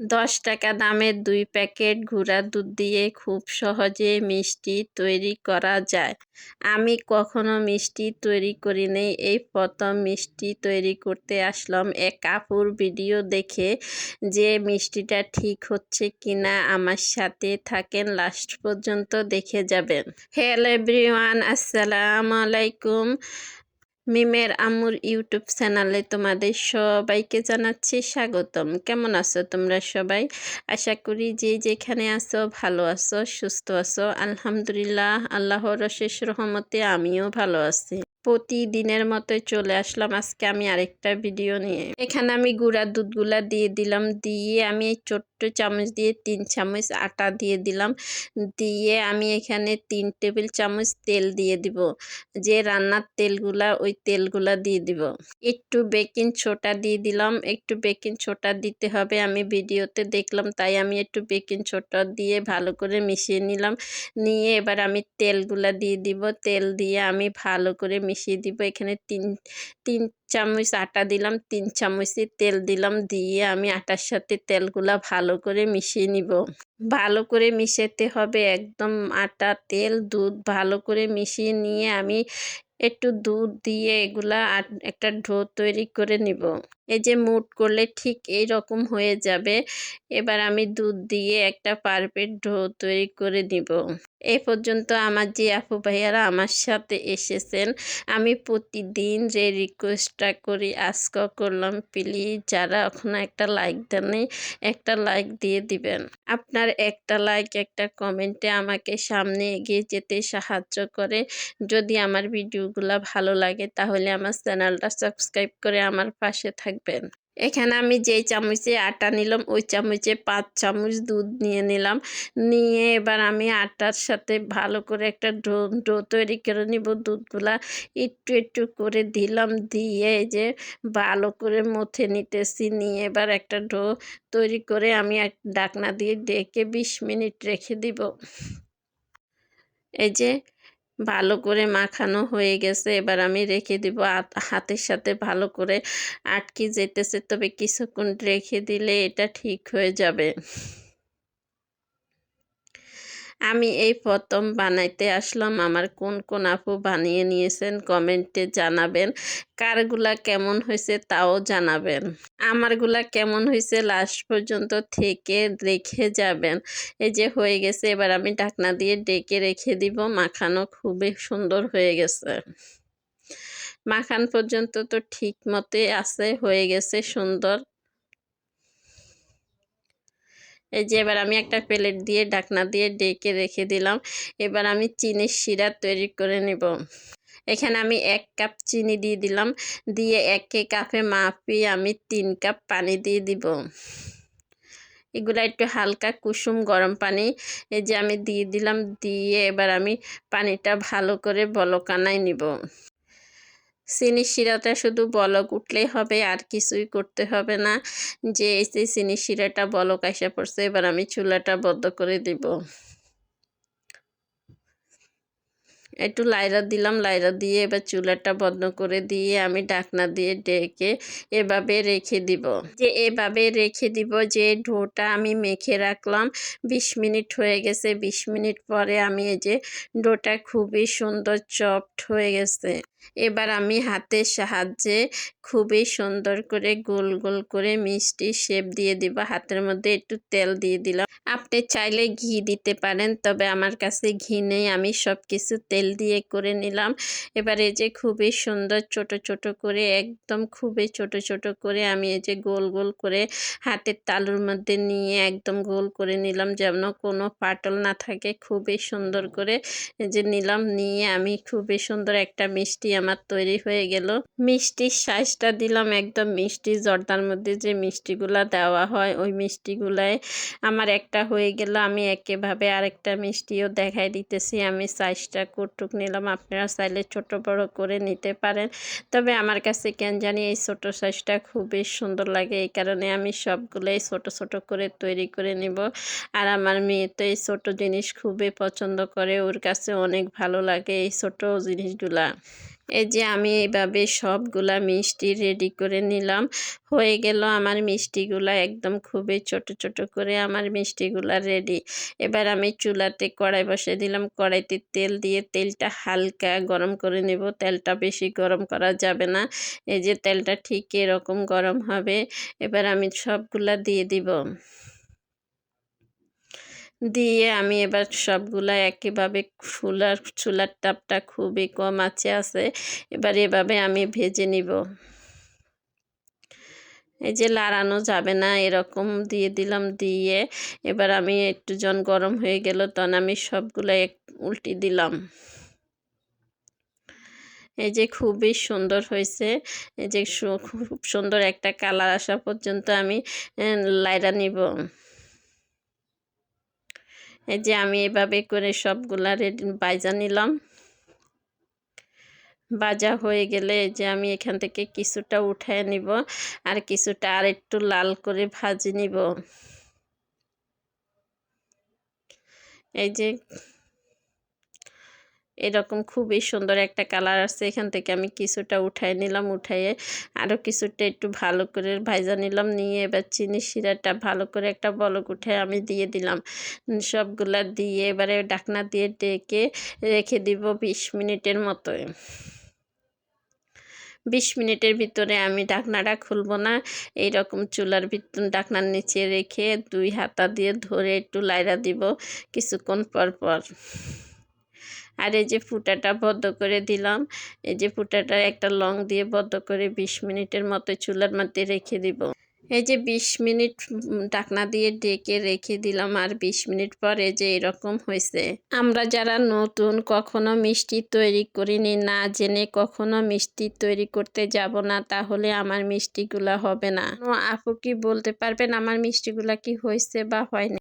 দশ টাকা দামের দুই প্যাকেট গুঁড়া দুধ দিয়ে খুব সহজে মিষ্টি তৈরি করা যায়। আমি কখনো মিষ্টি তৈরি করিনি। এই প্রথম মিষ্টি তৈরি করতে আসলাম এক আপুর ভিডিও দেখে যে মিষ্টিটা ঠিক হচ্ছে কিনা আমার সাথে থাকেন, লাস্ট পর্যন্ত দেখে যাবেন। হ্যালো এভরিওয়ান, আসসালামু আলাইকুম। মিমের আম্মুর ইউটিউব চ্যানেলে তোমাদের সবাইকে জানাচ্ছি স্বাগতম। কেমন আছো তোমরা সবাই? আশা করি যে যেখানে আছো ভালো আছো, সুস্থ আছো। আলহামদুলিল্লাহ, আল্লাহর অশেষ রহমতে আমিও ভালো আছি। প্রতিদিনের মতো চলে আসলাম আজকে আমি আরেকটা ভিডিও নিয়ে। এখানে আমি গুঁড়া দুধগুলা দিয়ে দিলাম, দিয়ে আমি এই ছোট্ট চামচ দিয়ে তিন চামচ আটা দিয়ে দিলাম, দিয়ে আমি এখানে তিন টেবিল চামচ তেল দিয়ে দিব, যে রান্নার তেলগুলা ওই তেলগুলা দিয়ে দিব। একটু বেকিং ছোটা দিয়ে দিলাম, একটু বেকিং ছোটা দিতে হবে, আমি ভিডিওতে দেখলাম, তাই আমি একটু বেকিং ছোটা দিয়ে ভালো করে মিশিয়ে নিলাম, নিয়ে এবার আমি তেলগুলা দিয়ে দিব, তেল দিয়ে আমি ভালো করে মিশিয়ে দিব। এখানে তিন তিন চামচ আটা দিলাম, তিন চামচই তেল দিলাম। দিয়ে আমি আটার সাথে তেলগুলা ভালো করে মিশিয়ে নিব। ভালো করে মিশাতে হবে একদম আটা, তেল, দুধ ভালো করে মিশিয়ে নিয়ে আমি একটু দুধ দিয়ে এগুলা একটা ঢো তৈরি করে নিব। এই যে মুট করলে ঠিক এই রকম হয়ে যাবে। এবার আমি দুধ দিয়ে একটা পারফেক্ট ঢো তৈরি করে নিব। এই পর্যন্ত আমার যে আপু ভাইয়ারা আমার সাথে এসেছেন, আমি প্রতিদিন যে রিকোয়েস্টটা করি আজক করলাম প্লিজ যারা এখন একটা লাইক দেননি একটা লাইক দিয়ে দিবেন। আপনার একটা লাইক একটা কমেন্টে আমাকে সামনে এগিয়ে যেতে সাহায্য করে। যদি আমার ভিডিওগুলো ভালো লাগে, তাহলে আমার চ্যানেলটা সাবস্ক্রাইব করে আমার পাশে থাকবেন। এখানে আমি যেই চামচে আটা নিলাম, ওই চামচে পাঁচ চামচ দুধ নিয়ে নিলাম। নিয়ে এবার আমি আটার সাথে ভালো করে একটা ডো ডো তৈরি করে নিব। দুধগুলা একটু একটু করে দিলাম। দিয়ে যে ভালো করে মথে নিতেছি। নিয়ে এবার একটা ডো তৈরি করে আমি এক ডাকনা দিয়ে ডেকে বিশ মিনিট রেখে দিব। এই যে ভালো করে মাখানো হয়ে গেছে। এবার আমি রেখে দিব হাতের সাথে ভালো করে আটকে যেতেছে। তবে কিছুক্ষণ রেখে দিলে এটা ঠিক হয়ে যাবে। আমি এই প্রথম বানাইতে আসলাম। আমার কোন কোন আপু বানিয়ে নিয়েছেন কমেন্টে জানাবেন। কারগুলা কেমন হয়েছে তাও জানাবেন। আমারগুলা কেমন হয়েছে লাস্ট পর্যন্ত থেকে রেখে যাবেন। এই যে হয়ে গেছে, এবার আমি ঢাকনা দিয়ে ডেকে রেখে দিব। মাখানো খুবই সুন্দর হয়ে গেছে। মাখান পর্যন্ত তো ঠিক মতে আছে, হয়ে গেছে সুন্দর। এই যে এবার আমি একটা প্লেট দিয়ে ডাকনা দিয়ে ডেকে রেখে দিলাম। এবার আমি চিনির শিরা তৈরি করে নেব। এখানে আমি এক কাপ চিনি দিয়ে দিলাম। দিয়ে এক কাপে মাপি আমি তিন কাপ পানি দিয়ে দিব। এগুলো একটু হালকা কুসুম গরম পানি। এই যে আমি দিয়ে দিলাম। দিয়ে এবার আমি পানিটা ভালো করে বলকানায় নিব। চিনি শিরাটা শুধু বলক উঠলেই হবে, আর কিছুই করতে হবে না। যে এই চিনি শিরাটা বলক আসা পড়ছে, এবার আমি চুলাটা বদ্ধ করে দিব। একটু লাইরা দিলাম, লাইরা দিয়ে এবার চুলাটা বন্ধ করে দিয়ে আমি ডাকনা দিয়ে ডেকে এভাবে রেখে দিব। যে এভাবে রেখে দিব যে ঢোটা আমি মেখে রাখলাম ২০ মিনিট হয়ে গেছে। ২০ মিনিট পরে আমি এই যে ডোটা খুবই সুন্দর চপড হয়ে গেছে। এবার আমি হাতের সাহায্যে খুবই সুন্দর করে গোল গোল করে মিষ্টি শেপ দিয়ে দিব। হাতের মধ্যে একটু তেল দিয়ে দিলাম। আপনি চাইলে ঘি দিতে পারেন, তবে আমার কাছে ঘি নেই। আমি সব কিছু তেল দিয়ে করে নিলাম। এবার এই যে খুবই সুন্দর ছোট ছোট করে, একদম খুবই ছোট ছোট করে আমি এই যে গোল গোল করে হাতের তালুর মধ্যে নিয়ে একদম গোল করে নিলাম, যেন কোনো পাটল না থাকে। খুবই সুন্দর করে যে নিলাম, নিয়ে আমি খুবই সুন্দর একটা মিষ্টি আমার তৈরি হয়ে গেল। মিষ্টির সাইজটা দিলাম একদম মিষ্টি জর্দার মধ্যে যে মিষ্টিগুলা দেওয়া হয়, ওই মিষ্টিগুলায় আমার একটা হয়ে গেল। আমি একেভাবে আরেকটা মিষ্টিও দেখাই দিতেছি। আমি সাইজটা কুটুক নিলাম আপনারা চাইলে ছোট বড় করে নিতে পারেন। তবে আমার কাছে কেন জানি এই ছোট সাইজটা খুবই সুন্দর লাগে, এই কারণে আমি সবগুলোই ছোট ছোট করে তৈরি করে নিব। আর আমার মেয়ে তো এই ছোট জিনিস খুবই পছন্দ করে, ওর কাছে অনেক ভালো লাগে এই ছোট জিনিসগুলা। এই যে আমি এইভাবে সবগুলা মিষ্টি রেডি করে নিলাম। হয়ে গেল আমার মিষ্টিগুলা একদম খুবই ছোট ছোট করে আমার মিষ্টিগুলা রেডি এবার আমি চুলাতে কড়াই বসে দিলাম। কড়াইতে তেল দিয়ে তেলটা হালকা গরম করে নেব। তেলটা বেশি গরম করা যাবে না। এই যে তেলটা ঠিক এরকম গরম হবে। এবার আমি সবগুলা দিয়ে দিব। দিয়ে আমি এবার সবগুলা একইভাবে ফুলার চুলার তাপটা খুবই কম আছে আছে। এবার এভাবে আমি ভেজে নিব। এই যে লাড়ানো যাবে না, এরকম দিয়ে দিলাম, দিয়ে এবার আমি একটু জন গরম হয়ে গেল তখন আমি সবগুলো এক, উল্টি দিলাম। এই যে খুবই সুন্দর হয়েছে। এই যে খুব সুন্দর একটা কালার আসা পর্যন্ত আমি লাইরা নিব। এই যে আমি এভাবে করে সবগুলা রেডি বাজা নিলাম। বাজা হয়ে গেলে যে আমি এখান থেকে কিছুটা উঠায় নিব আর কিছুটা আর একটু লাল করে ভাজি নিব। এই যে এরকম খুবই সুন্দর একটা কালার আসছে। এখান থেকে আমি কিছুটা উঠাই নিলাম, উঠাইয়ে আরও কিছুটা একটু ভালো করে ভাজা নিলাম, নিয়ে এবার চিনি শিরাটা ভালো করে একটা বলক উঠে আমি দিয়ে দিলাম। সবগুলা দিয়ে এবারে ডাকনা দিয়ে ডেকে রেখে দিব বিশ মিনিটের মতো। বিশ মিনিটের ভিতরে আমি ডাকনাটা খুলবো না। এই রকম চুলার ভিতর ডাকনার নিচে রেখে দুই হাতা দিয়ে ধরে একটু লাইরা দিব কিছুক্ষণ পর পর। আর এই যে ফুটাটা বদ্ধ করে দিলাম। এই যে ফুটাটা একটা লং দিয়ে বদ্ধ করে বিশ মিনিটের মতো চুলার মধ্যে রেখে দিব। এই যে ২০ মিনিট ডাকনা দিয়ে ডেকে রেখে দিলাম আর ২০ মিনিট পরে যে এরকম হয়েছে। আমরা যারা নতুন কখনো মিষ্টি তৈরি করিনি, না জেনে কখনো মিষ্টি তৈরি করতে যাব না, তাহলে আমার মিষ্টিগুলা হবে না। আপু কি বলতে পারবেন, আমার মিষ্টিগুলা কি হয়েছে বা হয়নি?